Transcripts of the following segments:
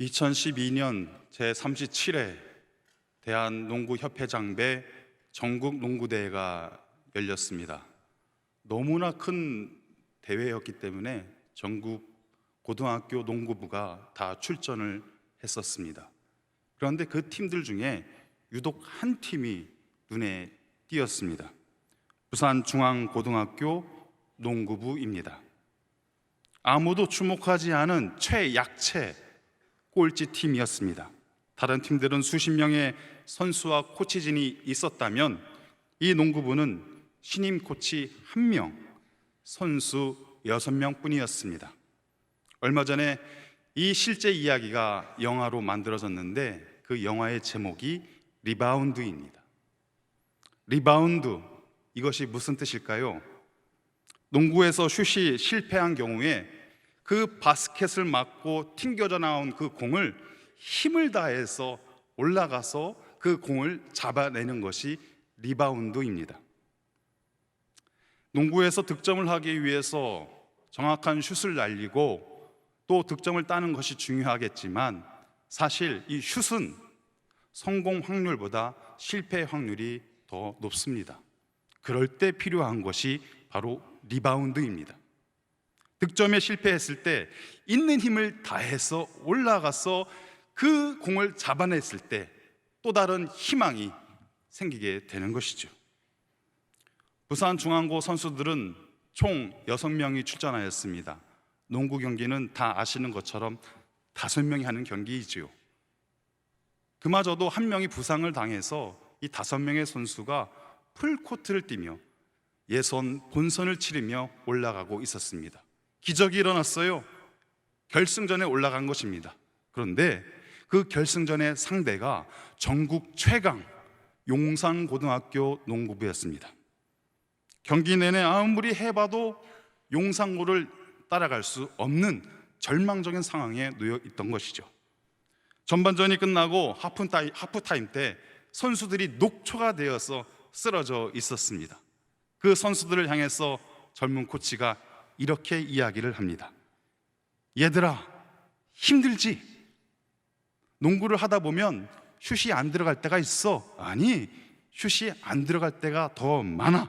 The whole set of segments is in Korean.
2012년 제37회 대한농구협회장배 전국 농구대회가 열렸습니다. 너무나 큰 대회였기 때문에 전국 고등학교 농구부가 다 출전을 했었습니다. 그런데 그 팀들 중에 유독 한 팀이 눈에 띄었습니다. 부산 중앙고등학교 농구부입니다. 아무도 주목하지 않은 최약체 꼴찌 팀이었습니다. 다른 팀들은 수십 명의 선수와 코치진이 있었다면 이 농구부는 신임 코치 한 명, 선수 여섯 명 뿐이었습니다. 얼마 전에 이 실제 이야기가 영화로 만들어졌는데 그 영화의 제목이 리바운드입니다. 리바운드 이것이 무슨 뜻일까요? 농구에서 슛이 실패한 경우에 그 바스켓을 맞고 튕겨져 나온 그 공을 힘을 다해서 올라가서 그 공을 잡아내는 것이 리바운드입니다. 농구에서 득점을 하기 위해서 정확한 슛을 날리고 또 득점을 따는 것이 중요하겠지만 사실 이 슛은 성공 확률보다 실패 확률이 더 높습니다. 그럴 때 필요한 것이 바로 리바운드입니다. 득점에 실패했을 때 있는 힘을 다해서 올라가서 그 공을 잡아냈을 때 또 다른 희망이 생기게 되는 것이죠. 부산 중앙고 선수들은 총 6명이 출전하였습니다. 농구 경기는 다 아시는 것처럼 다섯 명이 하는 경기이지요. 그마저도 한 명이 부상을 당해서 이 다섯 명의 선수가 풀코트를 뛰며 예선 본선을 치르며 올라가고 있었습니다. 기적이 일어났어요. 결승전에 올라간 것입니다. 그런데 그 결승전의 상대가 전국 최강 용산고등학교 농구부였습니다. 경기 내내 아무리 해봐도 용산고를 따라갈 수 없는 절망적인 상황에 놓여 있던 것이죠. 전반전이 끝나고 하프타임, 하프타임 때 선수들이 녹초가 되어서 쓰러져 있었습니다. 그 선수들을 향해서 젊은 코치가 이렇게 이야기를 합니다. 얘들아, 힘들지? 농구를 하다 보면 슛이 안 들어갈 때가 있어. 아니, 슛이 안 들어갈 때가 더 많아.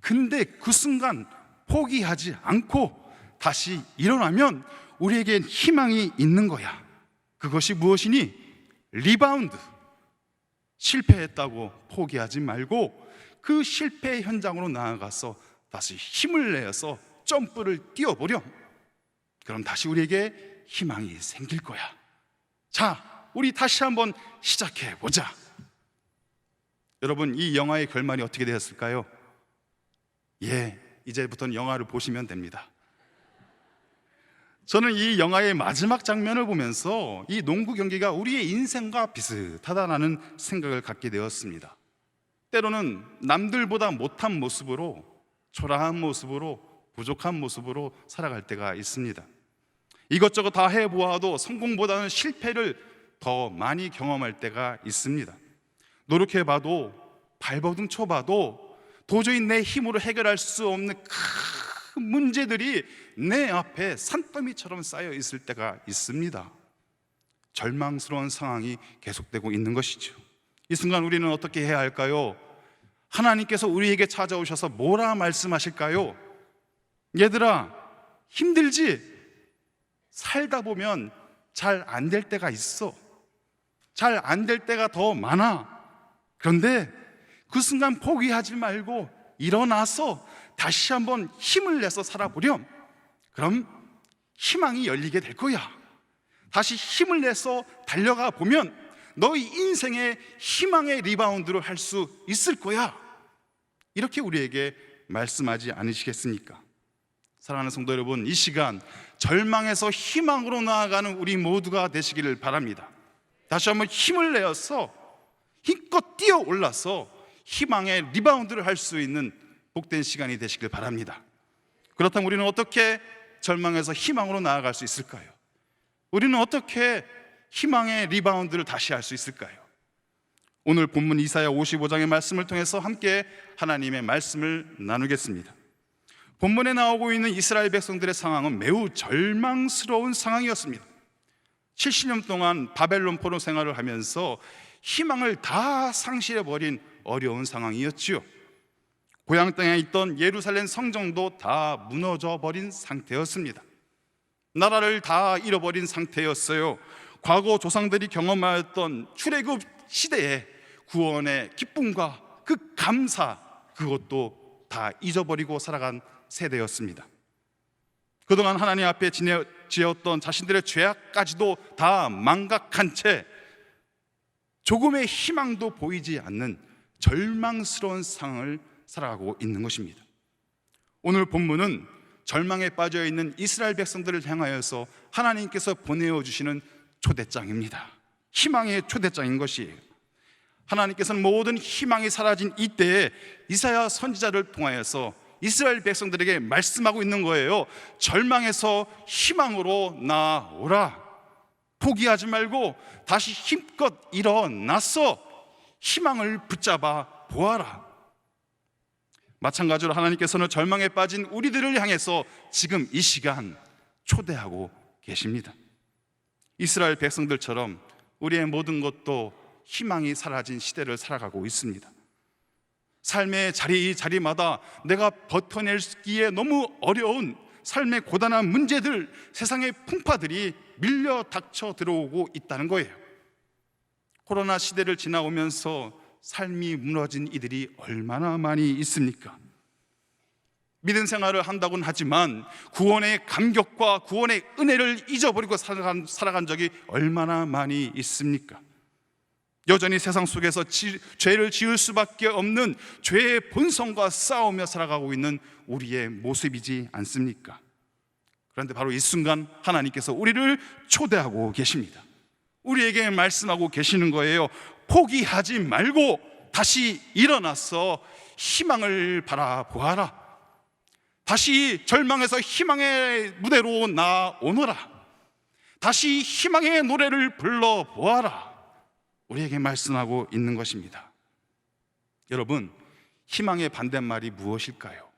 근데 그 순간 포기하지 않고 다시 일어나면 우리에겐 희망이 있는 거야. 그것이 무엇이니? 리바운드. 실패했다고 포기하지 말고 그 실패 현장으로 나아가서 다시 힘을 내어서 점프를 뛰어보렴. 그럼 다시 우리에게 희망이 생길 거야. 자, 우리 다시 한번 시작해 보자. 여러분, 이 영화의 결말이 어떻게 되었을까요? 예, 이제부터는 영화를 보시면 됩니다. 저는 이 영화의 마지막 장면을 보면서 이 농구 경기가 우리의 인생과 비슷하다라는 생각을 갖게 되었습니다. 때로는 남들보다 못한 모습으로 초라한 모습으로 부족한 모습으로 살아갈 때가 있습니다. 이것저것 다 해보아도 성공보다는 실패를 더 많이 경험할 때가 있습니다. 노력해봐도 발버둥 쳐봐도 도저히 내 힘으로 해결할 수 없는 큰 문제들이 내 앞에 산더미처럼 쌓여 있을 때가 있습니다. 절망스러운 상황이 계속되고 있는 것이죠. 이 순간 우리는 어떻게 해야 할까요? 하나님께서 우리에게 찾아오셔서 뭐라 말씀하실까요? 얘들아, 힘들지? 살다 보면 잘 안 될 때가 있어. 잘 안 될 때가 더 많아. 그런데 그 순간 포기하지 말고 일어나서 다시 한번 힘을 내서 살아보렴. 그럼 희망이 열리게 될 거야. 다시 힘을 내서 달려가 보면 너희 인생의 희망의 리바운드를 할 수 있을 거야. 이렇게 우리에게 말씀하지 않으시겠습니까? 사랑하는 성도 여러분, 이 시간 절망에서 희망으로 나아가는 우리 모두가 되시기를 바랍니다. 다시 한번 힘을 내어서 힘껏 뛰어 올라서 희망의 리바운드를 할 수 있는 복된 시간이 되시길 바랍니다. 그렇다면 우리는 어떻게 절망에서 희망으로 나아갈 수 있을까요? 우리는 어떻게 희망의 리바운드를 다시 할 수 있을까요? 오늘 본문 이사야 55장의 말씀을 통해서 함께 하나님의 말씀을 나누겠습니다. 본문에 나오고 있는 이스라엘 백성들의 상황은 매우 절망스러운 상황이었습니다. 70년 동안 바벨론 포로 생활을 하면서 희망을 다 상실해 버린 어려운 상황이었지요. 고향 땅에 있던 예루살렘 성정도 다 무너져 버린 상태였습니다. 나라를 다 잃어버린 상태였어요. 과거 조상들이 경험하였던 출애굽 시대의 구원의 기쁨과 그 감사 그것도 다 잊어버리고 살아간 세대였습니다. 그동안 하나님 앞에 지었던 자신들의 죄악까지도 다 망각한 채 조금의 희망도 보이지 않는 절망스러운 상황을 살아가고 있는 것입니다. 오늘 본문은 절망에 빠져 있는 이스라엘 백성들을 향하여서 하나님께서 보내어 주시는 초대장입니다. 희망의 초대장인 것이에요. 하나님께서는 모든 희망이 사라진 이때에 이사야 선지자를 통하여서 이스라엘 백성들에게 말씀하고 있는 거예요. 절망에서 희망으로 나오라. 포기하지 말고 다시 힘껏 일어나서 희망을 붙잡아 보아라. 마찬가지로 하나님께서는 절망에 빠진 우리들을 향해서 지금 이 시간 초대하고 계십니다. 이스라엘 백성들처럼 우리의 모든 것도 희망이 사라진 시대를 살아가고 있습니다. 삶의 자리 자리마다 내가 버텨내기에 너무 어려운 삶의 고단한 문제들, 세상의 풍파들이 밀려 닥쳐 들어오고 있다는 거예요. 코로나 시대를 지나오면서 삶이 무너진 이들이 얼마나 많이 있습니까? 믿음 생활을 한다고는 하지만 구원의 감격과 구원의 은혜를 잊어버리고 살아간, 살아간 적이 얼마나 많이 있습니까? 여전히 세상 속에서 지, 죄를 지을 수밖에 없는 죄의 본성과 싸우며 살아가고 있는 우리의 모습이지 않습니까? 그런데 바로 이 순간 하나님께서 우리를 초대하고 계십니다. 우리에게 말씀하고 계시는 거예요. 포기하지 말고 다시 일어나서 희망을 바라보아라. 다시 절망에서 희망의 무대로 나오너라. 다시 희망의 노래를 불러보아라. 우리에게 말씀하고 있는 것입니다. 여러분, 희망의 반대말이 무엇일까요?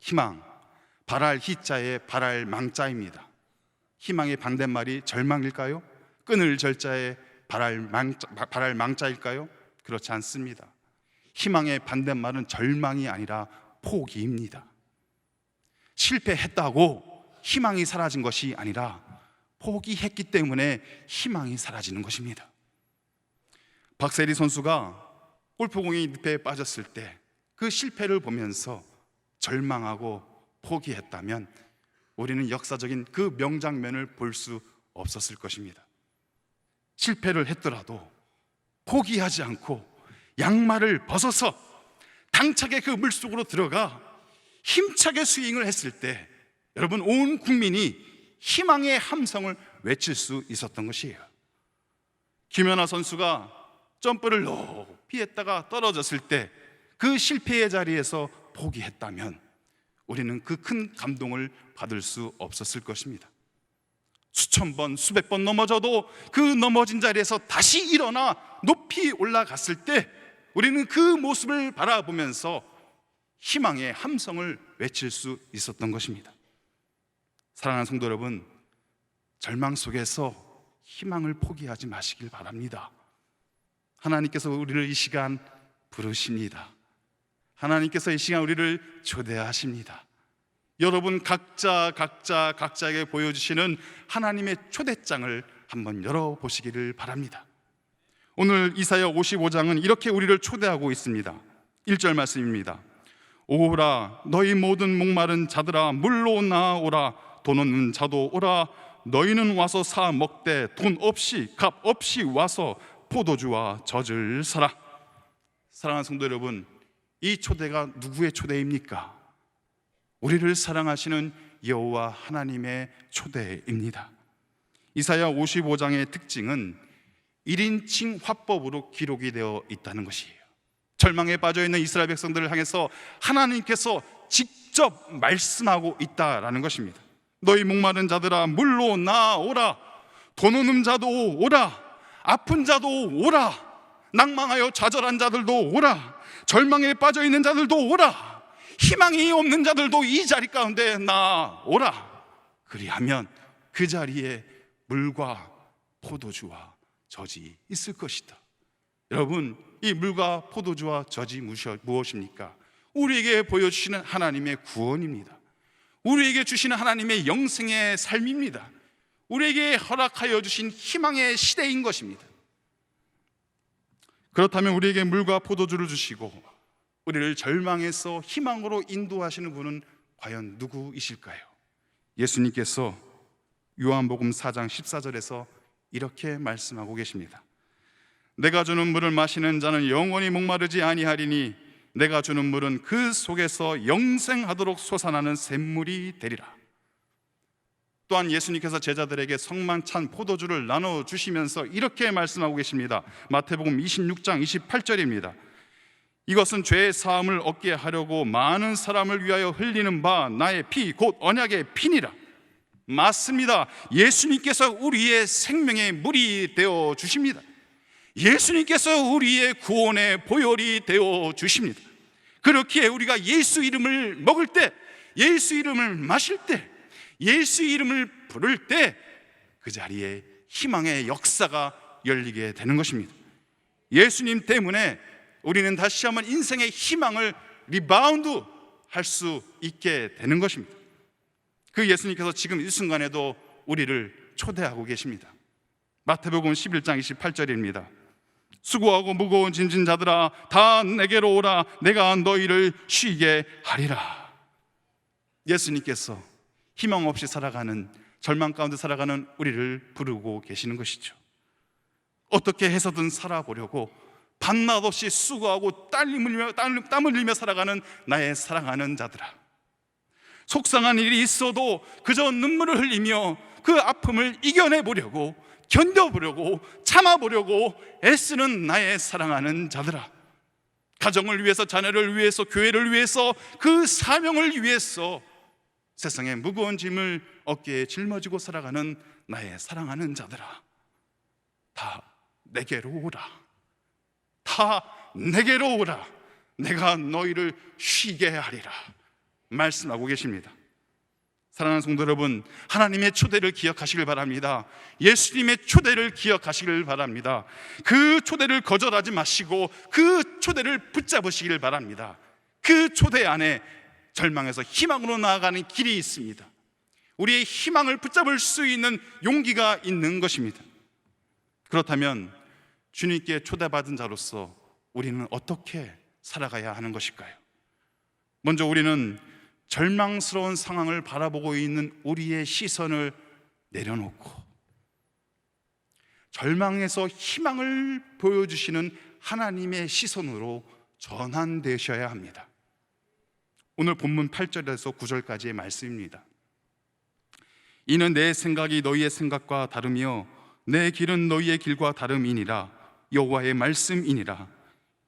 희망, 바랄 희자의 바랄 망자입니다. 희망의 반대말이 절망일까요? 끊을 절자의 바랄 망자, 바랄 망자일까요? 그렇지 않습니다. 희망의 반대말은 절망이 아니라 포기입니다. 실패했다고 희망이 사라진 것이 아니라 포기했기 때문에 희망이 사라지는 것입니다. 박세리 선수가 골프공이 늪에 빠졌을 때 그 실패를 보면서 절망하고 포기했다면 우리는 역사적인 그 명장면을 볼 수 없었을 것입니다. 실패를 했더라도 포기하지 않고 양말을 벗어서 당차게 그 물속으로 들어가 힘차게 스윙을 했을 때 여러분 온 국민이 희망의 함성을 외칠 수 있었던 것이에요. 김연아 선수가 점프를 높이 했다가 떨어졌을 때 그 실패의 자리에서 포기했다면 우리는 그 큰 감동을 받을 수 없었을 것입니다. 수천 번, 수백 번 넘어져도 그 넘어진 자리에서 다시 일어나 높이 올라갔을 때 우리는 그 모습을 바라보면서 희망의 함성을 외칠 수 있었던 것입니다. 사랑하는 성도 여러분, 절망 속에서 희망을 포기하지 마시길 바랍니다. 하나님께서 우리를 이 시간 부르십니다. 하나님께서 이 시간 우리를 초대하십니다. 여러분 각자 각자 각자에게 보여주시는 하나님의 초대장을 한번 열어보시기를 바랍니다. 오늘 이사야 55장은 이렇게 우리를 초대하고 있습니다. 1절 말씀입니다. 오라 너희 모든 목마른 자들아 물로 나오라 돈 없는 자도 오라 너희는 와서 사 먹되 돈 없이 값 없이 와서 포도주와 젖을 사라. 사랑하는 성도 여러분, 이 초대가 누구의 초대입니까? 우리를 사랑하시는 여호와 하나님의 초대입니다. 이사야 55장의 특징은 1인칭 화법으로 기록이 되어 있다는 것이에요. 절망에 빠져 있는 이스라엘 백성들을 향해서 하나님께서 직접 말씀하고 있다라는 것입니다. 너희 목마른 자들아 물로 나오라. 돈 없는 자도 오라. 아픈 자도 오라. 낭망하여 좌절한 자들도 오라. 절망에 빠져 있는 자들도 오라. 희망이 없는 자들도 이 자리 가운데 나오라. 그리하면 그 자리에 물과 포도주와 젖이 있을 것이다. 여러분, 이 물과 포도주와 젖이 무엇- 무엇입니까? 우리에게 보여주시는 하나님의 구원입니다. 우리에게 주시는 하나님의 영생의 삶입니다. 우리에게 허락하여 주신 희망의 시대인 것입니다. 그렇다면 우리에게 물과 포도주를 주시고 우리를 절망에서 희망으로 인도하시는 분은 과연 누구이실까요? 예수님께서 요한복음 4장 14절에서 이렇게 말씀하고 계십니다. 내가 주는 물을 마시는 자는 영원히 목마르지 아니하리니 내가 주는 물은 그 속에서 영생하도록 솟아나는 샘물이 되리라. 또한 예수님께서 제자들에게 성만 찬 포도주를 나눠 주시면서 이렇게 말씀하고 계십니다. 마태복음 26장 28절입니다. 이것은 죄의 사함을 얻게 하려고 많은 사람을 위하여 흘리는 바 나의 피 곧 언약의 피니라. 맞습니다. 예수님께서 우리의 생명의 물이 되어 주십니다. 예수님께서 우리의 구원의 보혈이 되어 주십니다. 그렇기에 우리가 예수 이름을 먹을 때, 예수 이름을 마실 때, 예수 이름을 부를 때 그 자리에 희망의 역사가 열리게 되는 것입니다. 예수님 때문에 우리는 다시 한번 인생의 희망을 리바운드 할 수 있게 되는 것입니다. 그 예수님께서 지금 이 순간에도 우리를 초대하고 계십니다. 마태복음 11장 28절입니다. 수고하고 무거운 짐진 자들아 다 내게로 오라 내가 너희를 쉬게 하리라. 예수님께서 희망 없이 살아가는 절망 가운데 살아가는 우리를 부르고 계시는 것이죠. 어떻게 해서든 살아보려고 밤낮 없이 수고하고 땀 흘리며, 땀- 땀 흘리며 살아가는 나의 사랑하는 자들아. 속상한 일이 있어도 그저 눈물을 흘리며 그 아픔을 이겨내 보려고 견뎌 보려고 참아 보려고 애쓰는 나의 사랑하는 자들아. 가정을 위해서 자녀를 위해서 교회를 위해서 그 사명을 위해서 세상의 무거운 짐을 어깨에 짊어지고 살아가는 나의 사랑하는 자들아. 다 내게로 오라. 다 내게로 오라. 내가 너희를 쉬게 하리라. 말씀하고 계십니다. 사랑하는 성도 여러분, 하나님의 초대를 기억하시길 바랍니다. 예수님의 초대를 기억하시길 바랍니다. 그 초대를 거절하지 마시고 그 초대를 붙잡으시길 바랍니다. 그 초대 안에 절망에서 희망으로 나아가는 길이 있습니다. 우리의 희망을 붙잡을 수 있는 용기가 있는 것입니다. 그렇다면 주님께 초대받은 자로서 우리는 어떻게 살아가야 하는 것일까요? 먼저 우리는 절망스러운 상황을 바라보고 있는 우리의 시선을 내려놓고 절망에서 희망을 보여주시는 하나님의 시선으로 전환되셔야 합니다. 오늘 본문 8절에서 9절까지의 말씀입니다. 이는 내 생각이 너희의 생각과 다르며 내 길은 너희의 길과 다름이니라 여호와의 말씀이니라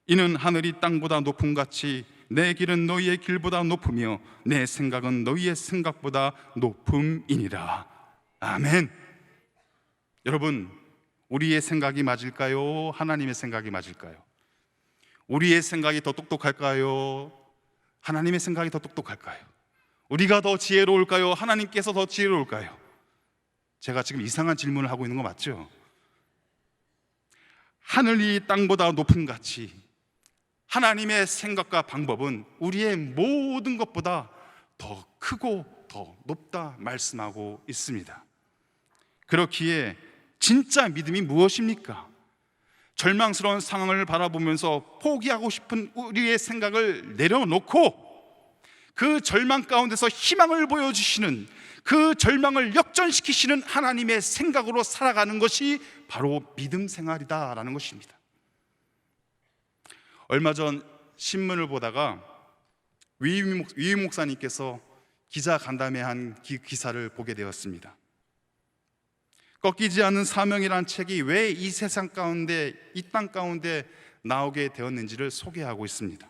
이는 하늘이 땅보다 높음 같이 내 길은 너희의 길보다 높으며 내 생각은 너희의 생각보다 높음이니라 아멘 여러분 우리의 생각이 맞을까요? 하나님의 생각이 맞을까요? 우리의 생각이 더 똑똑할까요? 하나님의 생각이 더 똑똑할까요? 우리가 더 지혜로울까요? 하나님께서 더 지혜로울까요? 제가 지금 이상한 질문을 하고 있는 거 맞죠? 하늘이 땅보다 높은 같이 하나님의 생각과 방법은 우리의 모든 것보다 더 크고 더 높다 말씀하고 있습니다. 그렇기에 진짜 믿음이 무엇입니까? 절망스러운 상황을 바라보면서 포기하고 싶은 우리의 생각을 내려놓고 그 절망 가운데서 희망을 보여주시는 그 절망을 역전시키시는 하나님의 생각으로 살아가는 것이 바로 믿음 생활이다라는 것입니다. 얼마 전 신문을 보다가 위임 목사님께서 기자 간담회 한 기- 기사를 보게 되었습니다. 꺾이지 않는 사명이란 책이 왜 이 세상 가운데 이 땅 가운데 나오게 되었는지를 소개하고 있습니다.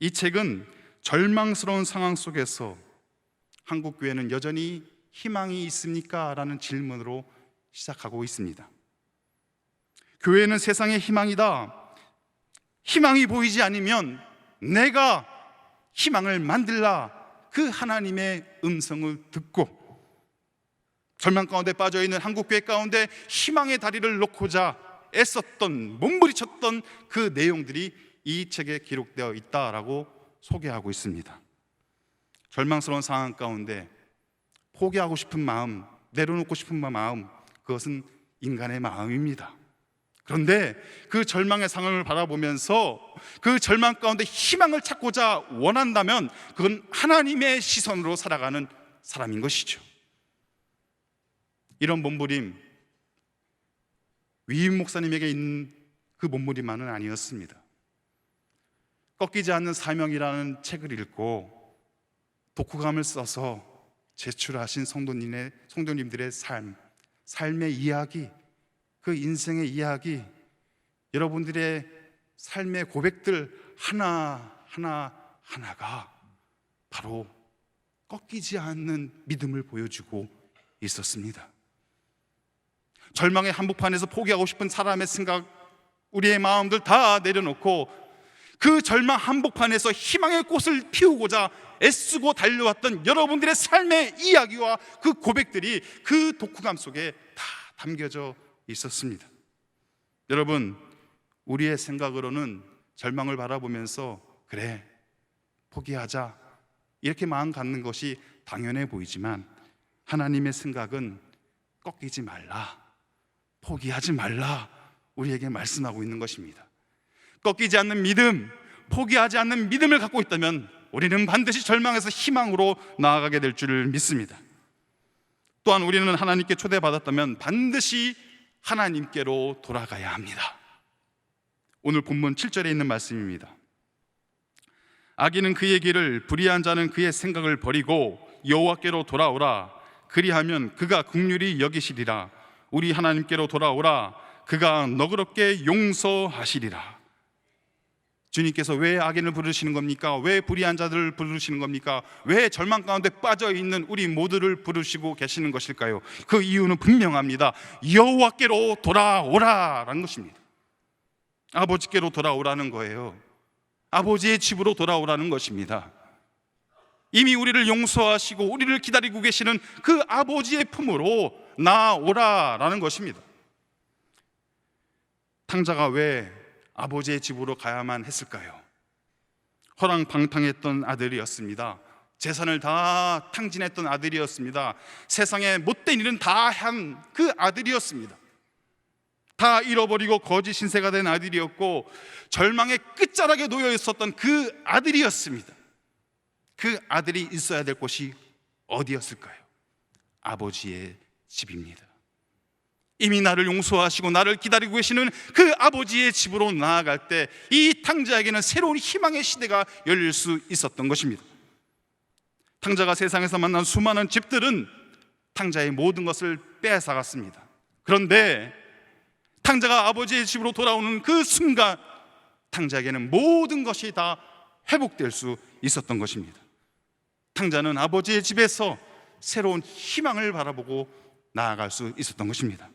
이 책은 절망스러운 상황 속에서 한국 교회는 여전히 희망이 있습니까? 라는 질문으로 시작하고 있습니다. 교회는 세상의 희망이다. 희망이 보이지 않으면 내가 희망을 만들라 그 하나님의 음성을 듣고 절망 가운데 빠져 있는 한국 교회 가운데 희망의 다리를 놓고자 애썼던 몸부리쳤던 그 내용들이 이 책에 기록되어 있다라고 소개하고 있습니다. 절망스러운 상황 가운데 포기하고 싶은 마음, 내려놓고 싶은 마음, 그것은 인간의 마음입니다. 그런데 그 절망의 상황을 바라보면서 그 절망 가운데 희망을 찾고자 원한다면 그건 하나님의 시선으로 살아가는 사람인 것이죠. 이런 몸부림 위임 목사님에게 있는 그 몸부림만은 아니었습니다. 꺾이지 않는 사명이라는 책을 읽고 독후감을 써서 제출하신 성도님의 성도님들의 삶, 삶의 이야기, 그 인생의 이야기, 여러분들의 삶의 고백들 하나 하나 하나가 바로 꺾이지 않는 믿음을 보여주고 있었습니다. 절망의 한복판에서 포기하고 싶은 사람의 생각, 우리의 마음들 다 내려놓고 그 절망 한복판에서 희망의 꽃을 피우고자 애쓰고 달려왔던 여러분들의 삶의 이야기와 그 고백들이 그 독후감 속에 다 담겨져 있었습니다. 여러분, 우리의 생각으로는 절망을 바라보면서 그래, 포기하자. 이렇게 마음 갖는 것이 당연해 보이지만 하나님의 생각은 꺾이지 말라. 포기하지 말라. 우리에게 말씀하고 있는 것입니다. 꺾이지 않는 믿음, 포기하지 않는 믿음을 갖고 있다면 우리는 반드시 절망에서 희망으로 나아가게 될 줄을 믿습니다. 또한 우리는 하나님께 초대받았다면 반드시 하나님께로 돌아가야 합니다. 오늘 본문 7절에 있는 말씀입니다. 악인은 그의 길을 불의한 자는 그의 생각을 버리고 여호와께로 돌아오라 그리하면 그가 긍휼히 여기시리라 우리 하나님께로 돌아오라 그가 너그럽게 용서하시리라 주님께서 왜 악인을 부르시는 겁니까? 왜 불의한 자들을 부르시는 겁니까? 왜 절망 가운데 빠져 있는 우리 모두를 부르시고 계시는 것일까요? 그 이유는 분명합니다. 여호와께로 돌아오라라는 것입니다. 아버지께로 돌아오라는 거예요. 아버지의 집으로 돌아오라는 것입니다. 이미 우리를 용서하시고 우리를 기다리고 계시는 그 아버지의 품으로 나오라라는 것입니다. 탕자가 왜 아버지의 집으로 가야만 했을까요? 허랑방탕했던 아들이었습니다. 재산을 다 탕진했던 아들이었습니다. 세상에 못된 일은 다 한 그 아들이었습니다. 다 잃어버리고 거짓 신세가 된 아들이었고 절망의 끝자락에 놓여 있었던 그 아들이었습니다. 그 아들이 있어야 될 곳이 어디였을까요? 아버지의 집입니다. 이미 나를 용서하시고 나를 기다리고 계시는 그 아버지의 집으로 나아갈 때 이 탕자에게는 새로운 희망의 시대가 열릴 수 있었던 것입니다. 탕자가 세상에서 만난 수많은 집들은 탕자의 모든 것을 빼앗아갔습니다. 그런데 탕자가 아버지의 집으로 돌아오는 그 순간 탕자에게는 모든 것이 다 회복될 수 있었던 것입니다. 탕자는 아버지의 집에서 새로운 희망을 바라보고 나아갈 수 있었던 것입니다.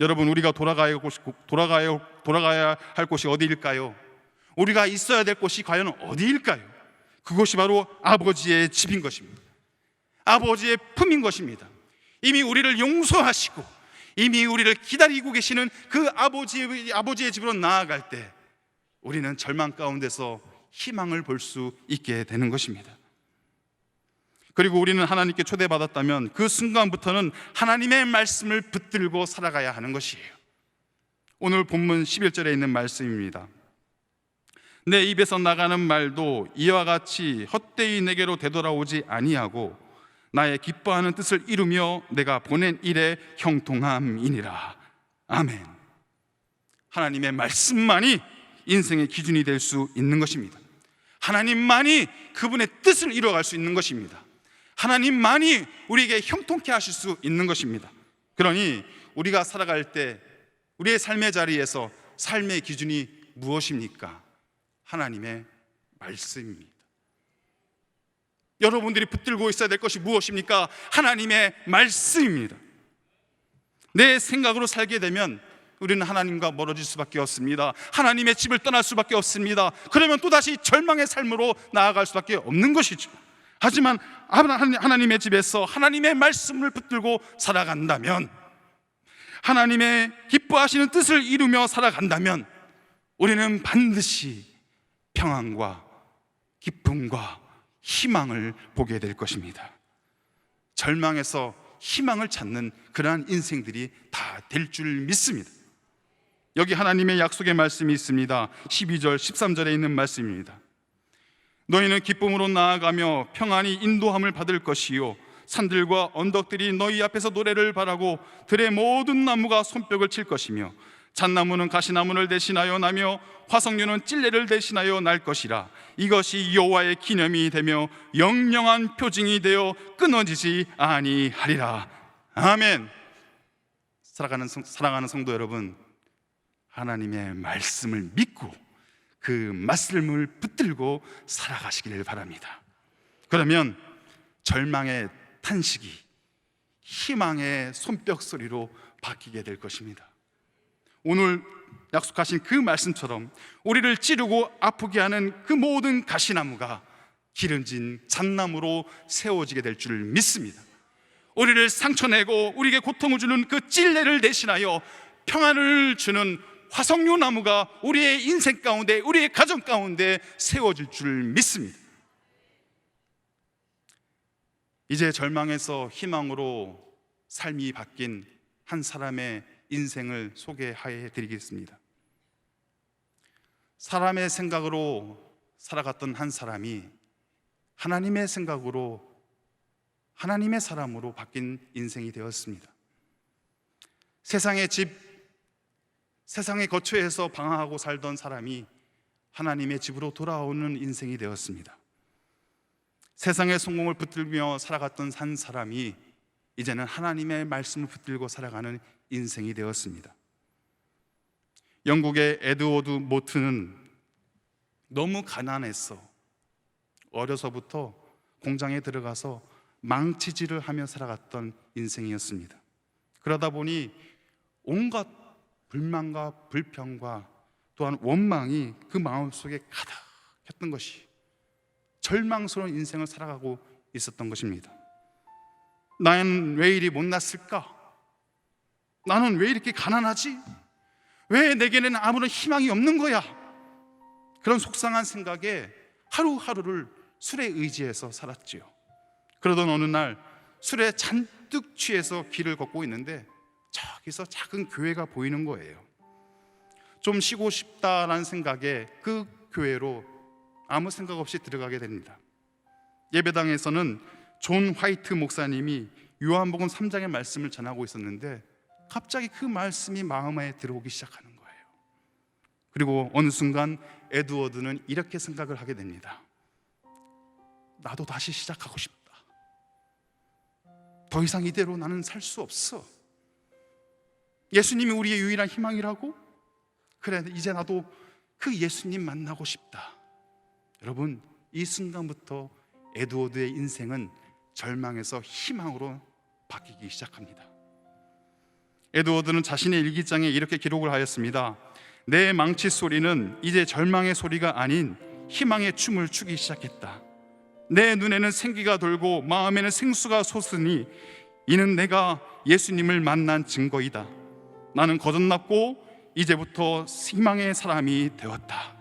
여러분 우리가 돌아가야 할 곳이 돌아가야 돌아가야 할 곳이 어디일까요? 우리가 있어야 될 곳이 과연 어디일까요? 그것이 바로 아버지의 집인 것입니다. 아버지의 품인 것입니다. 이미 우리를 용서하시고 이미 우리를 기다리고 계시는 그 아버지의 아버지의 집으로 나아갈 때 우리는 절망 가운데서 희망을 볼 수 있게 되는 것입니다. 그리고 우리는 하나님께 초대받았다면 그 순간부터는 하나님의 말씀을 붙들고 살아가야 하는 것이에요. 오늘 본문 11절에 있는 말씀입니다. 내 입에서 나가는 말도 이와 같이 헛되이 내게로 되돌아오지 아니하고 나의 기뻐하는 뜻을 이루며 내가 보낸 일에 형통함이니라. 아멘. 하나님의 말씀만이 인생의 기준이 될 수 있는 것입니다. 하나님만이 그분의 뜻을 이루어갈 수 있는 것입니다. 하나님만이 우리에게 형통케 하실 수 있는 것입니다. 그러니 우리가 살아갈 때 우리의 삶의 자리에서 삶의 기준이 무엇입니까? 하나님의 말씀입니다. 여러분들이 붙들고 있어야 될 것이 무엇입니까? 하나님의 말씀입니다. 내 생각으로 살게 되면 우리는 하나님과 멀어질 수밖에 없습니다. 하나님의 집을 떠날 수밖에 없습니다. 그러면 또다시 절망의 삶으로 나아갈 수밖에 없는 것이죠. 하지만 하나님- 하나님의 집에서 하나님의 말씀을 붙들고 살아간다면 하나님의 기뻐하시는 뜻을 이루며 살아간다면 우리는 반드시 평안과 기쁨과 희망을 보게 될 것입니다. 절망에서 희망을 찾는 그러한 인생들이 다 될 줄 믿습니다. 여기 하나님의 약속의 말씀이 있습니다. 12절, 13절에 있는 말씀입니다. 너희는 기쁨으로 나아가며 평안히 인도함을 받을 것이요. 산들과 언덕들이 너희 앞에서 노래를 바라고 들의 모든 나무가 손뼉을 칠 것이며 잣나무는 가시나무를 대신하여 나며 화석류는 찔레를 대신하여 날 것이라. 이것이 여호와의 기념이 되며 영영한 표징이 되어 끊어지지 아니하리라. 아멘. 사랑하는, 성- 사랑하는 성도 여러분 하나님의 말씀을 믿고 그 말씀을 붙들고 살아가시기를 바랍니다. 그러면 절망의 탄식이 희망의 손뼉 소리로 바뀌게 될 것입니다. 오늘 약속하신 그 말씀처럼 우리를 찌르고 아프게 하는 그 모든 가시나무가 기름진 잣나무로 세워지게 될 줄 믿습니다. 우리를 상처내고 우리에게 고통을 주는 그 찔레를 대신하여 평안을 주는 화석류 나무가 우리의 인생 가운데 우리의 가정 가운데 세워질 줄 믿습니다. 이제 절망에서 희망으로 삶이 바뀐 한 사람의 인생을 소개해 드리겠습니다. 사람의 생각으로 살아갔던 한 사람이 하나님의 생각으로 하나님의 사람으로 바뀐 인생이 되었습니다. 세상의 집, 세상의 거처에서 방황하고 살던 사람이 하나님의 집으로 돌아오는 인생이 되었습니다. 세상의 성공을 붙들며 살아갔던 한 사람이 이제는 하나님의 말씀을 붙들고 살아가는 인생이 되었습니다. 영국의 에드워드 모트는 너무 가난했어. 어려서부터 공장에 들어가서 망치질을 하며 살아갔던 인생이었습니다. 그러다 보니 온갖 불만과 불평과 또한 원망이 그 마음속에 가득했던 것이 절망스러운 인생을 살아가고 있었던 것입니다. 나는 왜 이리 못났을까? 나는 왜 이렇게 가난하지? 왜 내게는 아무런 희망이 없는 거야? 그런 속상한 생각에 하루하루를 술에 의지해서 살았지요. 그러던 어느 날 술에 잔뜩 취해서 길을 걷고 있는데 저기서 작은 교회가 보이는 거예요. 좀 쉬고 싶다라는 생각에 그 교회로 아무 생각 없이 들어가게 됩니다. 예배당에서는 존 화이트 목사님이 요한복음 3장의 말씀을 전하고 있었는데 갑자기 그 말씀이 마음에 들어오기 시작하는 거예요. 그리고 어느 순간 에드워드는 이렇게 생각을 하게 됩니다. 나도 다시 시작하고 싶다. 더 이상 이대로 나는 살 수 없어. 예수님이 우리의 유일한 희망이라고? 그래, 이제 나도 그 예수님 만나고 싶다. 여러분, 이 순간부터 에드워드의 인생은 절망에서 희망으로 바뀌기 시작합니다. 에드워드는 자신의 일기장에 이렇게 기록을 하였습니다. 내 망치 소리는 이제 절망의 소리가 아닌 희망의 춤을 추기 시작했다. 내 눈에는 생기가 돌고 마음에는 생수가 솟으니 이는 내가 예수님을 만난 증거이다. 나는 거듭났고 이제부터 희망의 사람이 되었다.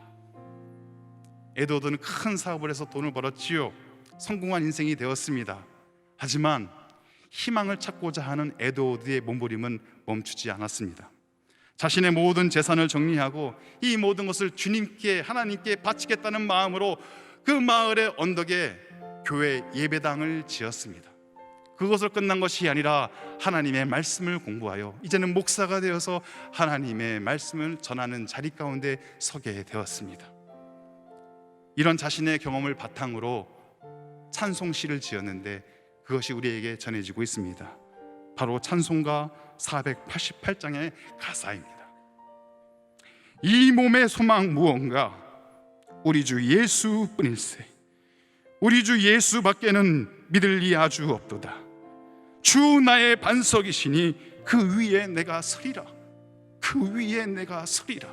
에드워드는 큰 사업을 해서 돈을 벌었지요. 성공한 인생이 되었습니다. 하지만 희망을 찾고자 하는 에드워드의 몸부림은 멈추지 않았습니다. 자신의 모든 재산을 정리하고 이 모든 것을 주님께 하나님께 바치겠다는 마음으로 그 마을의 언덕에 교회 예배당을 지었습니다. 그것을 끝난 것이 아니라 하나님의 말씀을 공부하여 이제는 목사가 되어서 하나님의 말씀을 전하는 자리 가운데 서게 되었습니다. 이런 자신의 경험을 바탕으로 찬송시를 지었는데 그것이 우리에게 전해지고 있습니다. 바로 찬송가 488장의 가사입니다. 이 몸의 소망 무언가 우리 주 예수뿐일세. 우리 주 예수밖에는 믿을 이 아주 없도다. 주 나의 반석이시니 그 위에 내가 서리라. 그 위에 내가 서리라.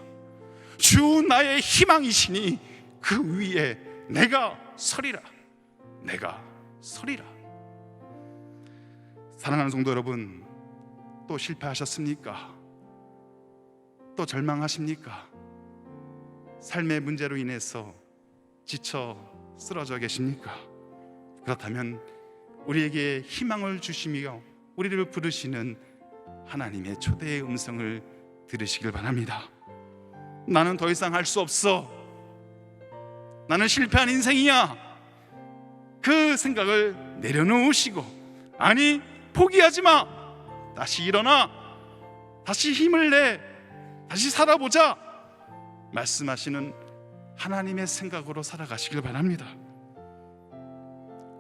주 나의 희망이시니 그 위에 내가 서리라. 내가 서리라. 사랑하는 성도 여러분, 또 실패하셨습니까? 또 절망하십니까? 삶의 문제로 인해서 지쳐 쓰러져 계십니까? 그렇다면 우리에게 희망을 주시며 우리를 부르시는 하나님의 초대의 음성을 들으시길 바랍니다. 나는 더 이상 할 수 없어. 나는 실패한 인생이야. 그 생각을 내려놓으시고 아니 포기하지 마. 다시 일어나. 다시 힘을 내. 다시 살아보자. 말씀하시는 하나님의 생각으로 살아가시길 바랍니다.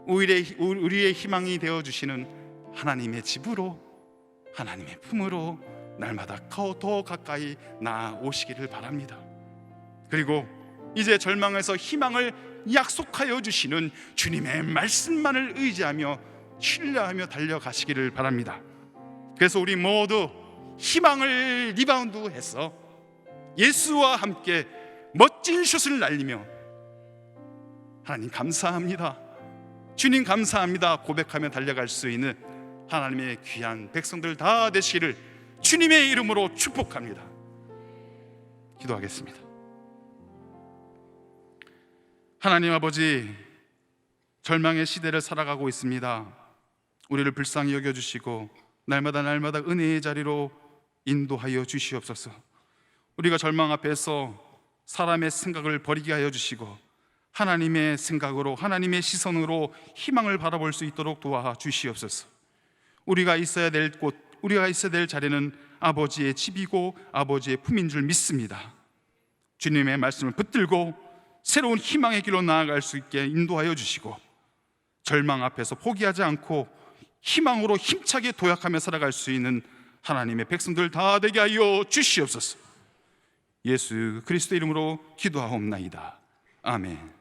우리의, 희망이 되어 주시는 하나님의 집으로 하나님의 품으로 날마다 더 가까이 나오시기를 바랍니다. 그리고 이제 절망에서 희망을 약속하여 주시는 주님의 말씀만을 의지하며 신뢰하며 달려가시기를 바랍니다. 그래서 우리 모두 희망을 리바운드해서 예수와 함께 멋진 슛을 날리며 하나님 감사합니다. 주님 감사합니다. 고백하며 달려갈 수 있는 하나님의 귀한 백성들 다 되시기를 주님의 이름으로 축복합니다. 기도하겠습니다. 하나님 아버지, 절망의 시대를 살아가고 있습니다. 우리를 불쌍히 여겨 주시고 날마다 날마다 은혜의 자리로 인도하여 주시옵소서. 우리가 절망 앞에서 사람의 생각을 버리게 하여 주시고 하나님의 생각으로 하나님의 시선으로 희망을 바라볼 수 있도록 도와 주시옵소서. 우리가 있어야 될 곳, 우리가 있어야 될 자리는 아버지의 집이고 아버지의 품인 줄 믿습니다. 주님의 말씀을 붙들고 새로운 희망의 길로 나아갈 수 있게 인도하여 주시고 절망 앞에서 포기하지 않고 희망으로 힘차게 도약하며 살아갈 수 있는 하나님의 백성들 다 되게 하여 주시옵소서. 예수 그리스도 이름으로 기도하옵나이다. 아멘.